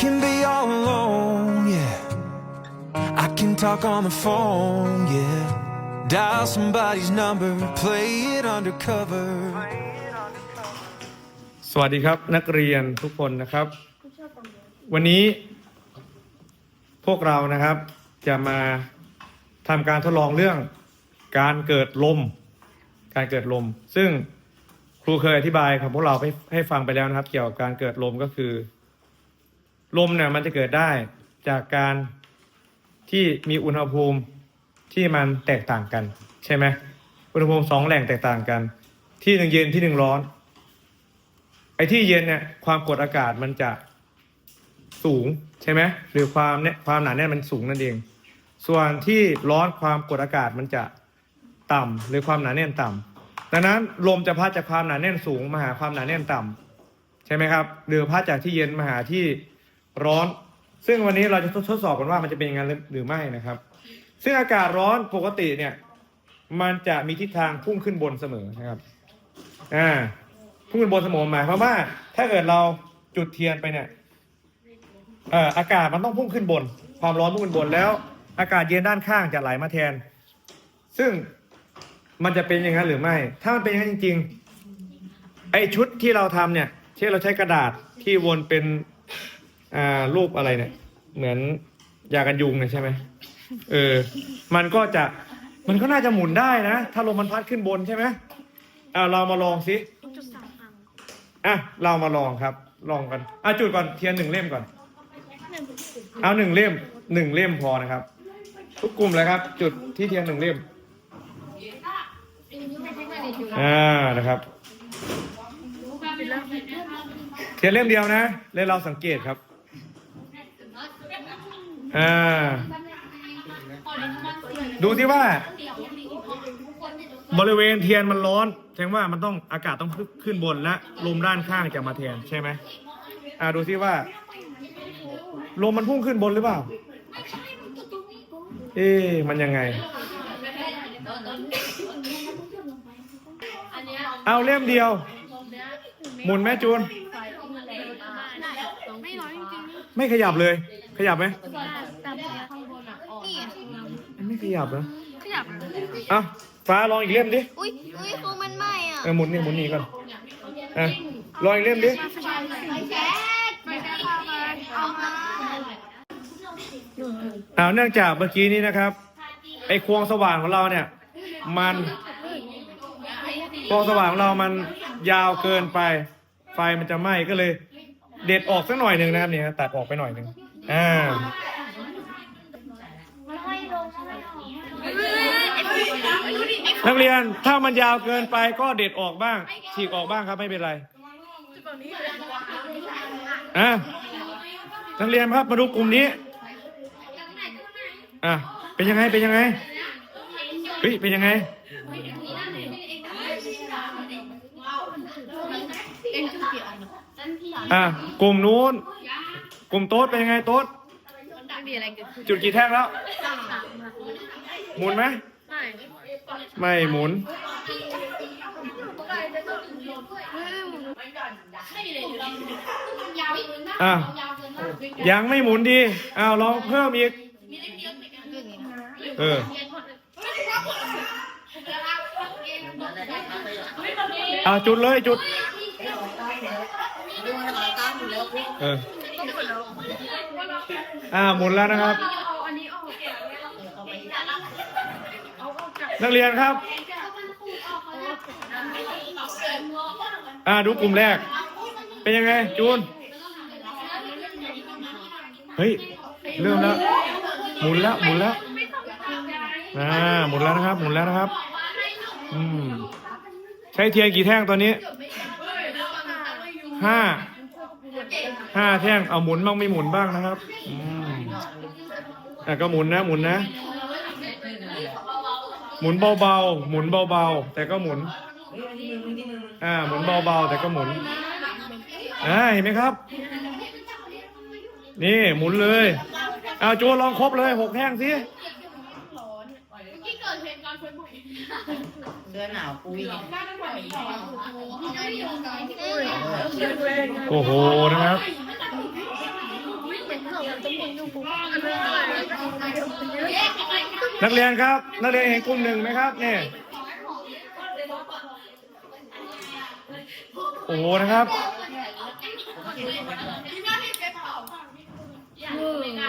can be all alone, yeah. I can talk on the phone, yeah. Dial somebody's number, play it undercover. สวัสดีครับนักเรียนทุกคนนะครับ วันนี้ พวกเรานะครับจะมาทำการทดลองเรื่องการเกิดลม การเกิดลม ซึ่งครูเคยอธิบายของพวกเราให้ให้ฟังไปแล้วนะครับ เกี่ยวกับการเกิดลมก็คือ ลมเนี่ยมันจะเกิดได้จากการที่มีอุณหภูมิที่มันแตกต่างกัน ใช่ไหมอุณหภูมิสองแหล่งแตกต่างกัน ที่หนึ่งเย็นที่หนึ่งร้อน ไอ้ที่เย็นเนี่ยความกดอากาศมันจะสูงใช่ไหมหรือความเนี่ยความหนาแน่นมันสูงนั่นเอง ส่วนที่ร้อนความกดอากาศมันจะต่ำหรือความหนาแน่นต่ำดังนั้นลมจะพัดจากความหนาแน่นสูงมาหาความหนาแน่นต่ำใช่ไหมครับหรือพัดจากที่เย็นมาหาที่ ร้อน ซึ่งวันนี้เราจะทดสอบกันว่ามันจะเป็นอย่างนั้นหรือไม่นะครับ ซึ่งอากาศร้อนปกติเนี่ย มันจะมีทิศทางพุ่งขึ้นบนเสมอนะครับอ่าพุ่งขึ้นบนเสมอหมายความว่า ถ้าเกิดเราจุดเทียนไปเนี่ยเอ่ออากาศมันต้องพุ่งขึ้นบน ความร้อนพุ่งขึ้นบนแล้ว อากาศเย็นด้านข้างจะไหลมาแทน ซึ่งมันจะเป็นอย่างนั้นหรือไม่ ถ้ามันเป็นอย่างนั้นจริง ๆ ไอชุดที่เราทำเนี่ย ที่เราใช้กระดาษที่วนเป็น อ่ารูปอะไรเนี่ย เหมือนยากันยุงเนี่ยใช่ไหมเออ มันก็จะมันก็น่าจะหมุนได้นะ ถ้าลมมันพัดขึ้นบนใช่ไหมอ่าเรามาลองสิจุดสามอันอะเรามาลองครับ ลองกันอะจุดก่อนเทียนหนึ่งเล่มก่อน หนึ่งเอาหนึ่งเล่มหนึ่งเล่มพอนะครับ ทุกกลุ่มเลยครับ จุดที่เทียนหนึ่งเล่มอ่านะครับ เทียนเล่มเดียวนะแล้วเราสังเกตครับ อ่าดูที่ว่า บริเวณเทียนมันร้อนแสดงว่ามันต้องอากาศต้องขึ้นบนและลมด้านข้างจะมาแทนใช่ไหมอ่าดูที่ว่าลมมันพุ่งขึ้นบนหรือเปล่า เอ๊ะมันยังไง เอาเล่มเดียว หมุนแม่จูน ไม่ร้อนจริงไม่ขยับเลย ขยับไหมๆตามข้างบนอะนี่มันไม่ขยับนะขยับเอ้าฟ้าลองอีกเล่มดิอุ้ยอุ้ยคือมันไหม้อะเออหมุนนี่หมุนนี่ก่อนอะลองอีกเล่มดิไฟแช็กไฟแช็กเอามาอ้าวเนื่องจากเมื่อกี้นี้นะครับ ไอ้ควงสว่างของเราเนี่ย มันควงสว่างของเรามันยาวเกินไป ไฟมันจะไหม้ก็เลย เด็ดออกสักหน่อยหนึ่งนะครับเนี่ยตัดออกไปหน่อยหนึ่งอ่านักเรียนถ้ามันยาวเกินไปก็เด็ดออกบ้าง ฉีกออกบ้างครับไม่เป็นไรอะนักเรียนครับมาดูกลุ่มนี้อะเป็นยังไงเป็นยังไงเฮ้ยเป็นยังไง อะกลุ่มนู้น กลุ่มโต๊ดเป็นยังไงโต๊ดมีอะไรเกิดขึ้นจุดกี่แท่งแล้ว หมุนไหมไม่ไม่หมุนอะยังไม่หมุนดีอ้าวลองเพิ่มอีกเอออ่าจุดเลยจุด เอออ่าหมุนแล้วนะครับ นักเรียนครับ อ่าดูกลุ่มแรก เป็นยังไง จูน เฮ้ย เริ่มแล้ว หมุนแล้ว หมุนแล้วอ่าหมุนแล้วนะครับ หมุนแล้วนะครับ อืม ใช้เทียนกี่แท่งตัวนี้ห้า ห้าแท่งเอาหมุนบ้างไม่หมุนบ้างนะครับอืมอ่ก็หมุนนะหมุนนะ หมุนเบาๆหมุนเบาๆแต่ก็หมุน อ่า หมุนเบาๆแต่ก็หมุนอ่าเห็นไหมครับ นี่หมุนเลยเอาโจลองครบเลยหกแท่งสิ เสื้อหนาวปุ้ยโอ้โหนะครับนักเรียนครับ นักเรียนเห็นกลุ่มหนึ่งไหมครับเนี่ยโอ้โหนะครับ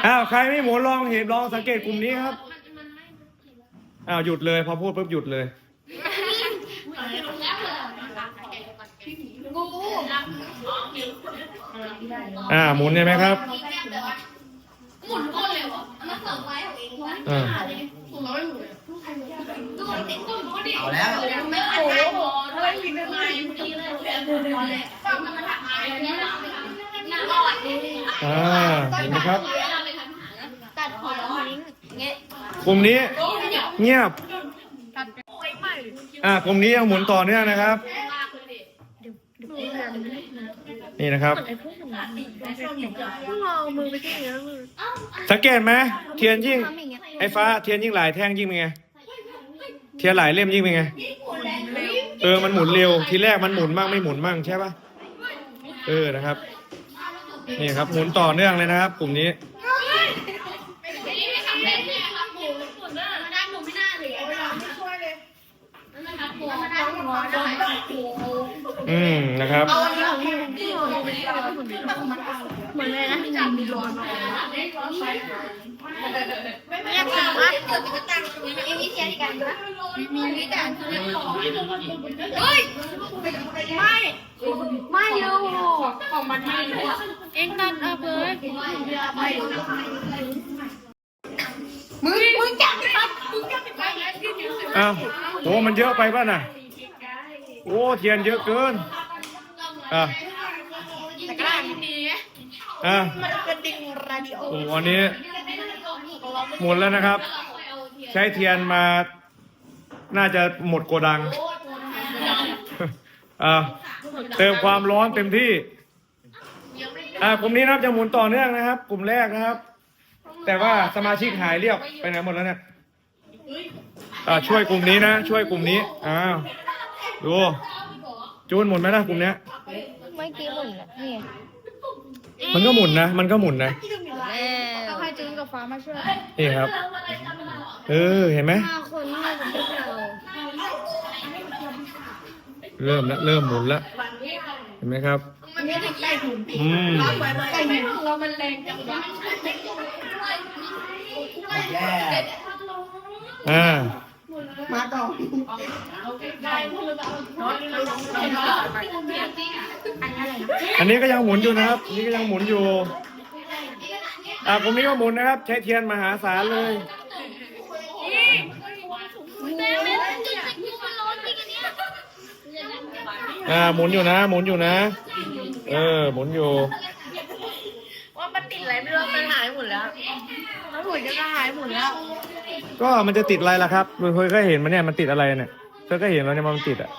อ้าวใครไม่หมุนลองเห็นลองสังเกตกลุ่มนี้ครับอ้าวหยุดเลย พอพูดปุ๊บหยุดเลย อ่าหมุนใช่ไหมครับหมุนก้นเลยวะมันเสิร์ฟไว้ของเองวะอ่าเอาแล้วไม่โอ้โหเฮ้ยมีไม่ไม่ทีเลยฟังมันมาถามอะไรเนี่ยหน้าอ่อนอ่าเห็นไหมครับตัดหัวทิ้งเงี้ยกลุ่มนี้เงียบอ่ากลุ่มนี้ยังหมุนต่อเนื่องนะครับ นี่นะครับต้องเอามือไปที่เนื้อมือสังเกตไหมเทียนยิ่ง ไอ้ฟ้าเทียนยิ่งหลายแท่งยิ่งเป็นไง เทียนหลายเล่มยิ่งเป็นไง เออมันหมุนเร็ว ทีแรกมันหมุนบ้างไม่หมุนบ้างใช่ปะเออนะครับ นี่ครับ หมุนต่อเนื่องเลยนะครับ กลุ่มนี้ อืมนะครับเหมือนเลยนะมีรอยเนี่ยคือว่าเกิดเป็นตั้งมีวิธีการนะมีวิธีการเฮ้ยไม่ไม่รู้ของมันไม่รู้เอ็งตัดเอาเลยมึงมึงจับครับมึงจับไปอ้าวโอ้มันเยอะไปป่ะน่ะ อ้เทียนเยอะเกินอะแต่ก็ได้ดีอะมันกระดิ่งราดิโอโอ้อันนี้ หมุนแล้วนะครับ ใช้เทียนมา น่าจะหมดโกดังอ่าเติมความร้อนเต็มที่อ่ากลุ่มนี้นะครับจะหมุนต่อเนื่องนะครับ กลุ่มแรกนะครับ แต่ว่าสมาชิกหายเรียบไปไหนหมดแล้วเนี่ยอ่าช่วยกลุ่มนี้นะ ช่วยกลุ่มนี้อ้าว ดู จูนหมุนไหมล่ะกลุ่มเนี้ย เมื่อกี้หมุนนี่มันก็หมุนนะ มันก็หมุนนะ ต้องให้จูนกับฟ้ามาช่วยนี่ครับ เออ เห็นไหม ห้าคนน่าจะเป็นเราเริ่มแล้วเริ่มหมุนแล้ว เห็นไหมครับ มันไม่ได้ใกล้ถุงอืม ใกล้ถุงเรามันแรงจังวะแย่อ่า มาต่ออันนี้ก็ยังหมุนอยู่นะครับ นี่ก็ยังหมุนอยู่ อ่ากลุ่มนี้ก็หมุนนะครับ ใช้เทียนมหาศาลเลยอ่าหมุนอยู่นะ หมุนอยู่นะ เออ หมุนอยู่ว่ามันติดอะไรไม่รู้มันหายหมดแล้วแล้วหุ่นก็หายหมดแล้ว ก็มันจะติดอะไรล่ะครับเธอก็เห็นมันเนี่ยมันติดอะไรเนี่ยเธอก็เห็นแล้วเนี่ยมันติดอะ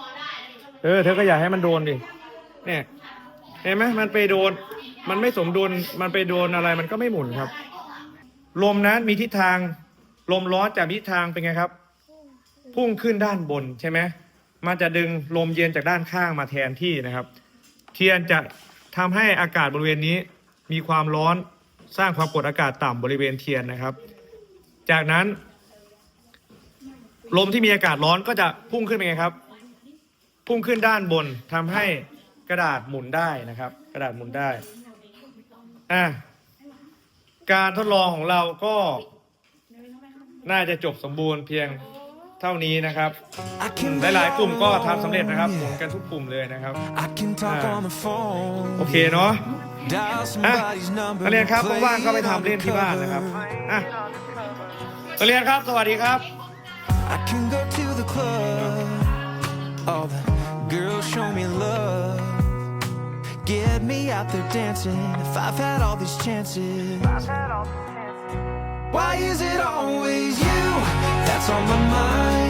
เออเธอก็อย่าให้มันโดนดิเนี่ยเห็นไหมมันไปโดน มันไม่สมดุลมันไปโดนอะไรมันก็ไม่หมุนครับ ลมนั้นมีทิศทาง ลมร้อนจากทิศทางเป็นไงครับ พุ่งขึ้นด้านบนใช่ไหมมันจะดึงลมเย็นจากด้านข้างมาแทนที่นะครับ เทียนจะทำให้อากาศบริเวณนี้ มีความร้อนสร้างความกดอากาศต่ำบริเวณเทียนนะครับ จากนั้น ลมที่มีอากาศร้อนก็จะพุ่งขึ้นเป็นไงครับ พุ่งขึ้นด้านบนทำให้กระดาษหมุนได้นะครับ กระดาษหมุนได้อะการทดลองของเราก็ น่าจะจบสมบูรณ์เพียงเท่านี้นะครับ I อืม can หลายๆกลุ่มก็ทำสำเร็จนะครับหมุน Yeah. กันทุกกลุ่มเลยนะครับ I can talk Ah. on the phone. โอเคเนาะ Dial อะ somebody's number. นักเรียนครับ play ว่างๆก็ไป it ทำเล่นที่บ้านนะครับ undercover. อะนักเรียนครับ สวัสดีครับ I can go to the club. All the girls show me love. Get me out there dancing. If I've had all these chances. Why is it always you that's on my mind all the time?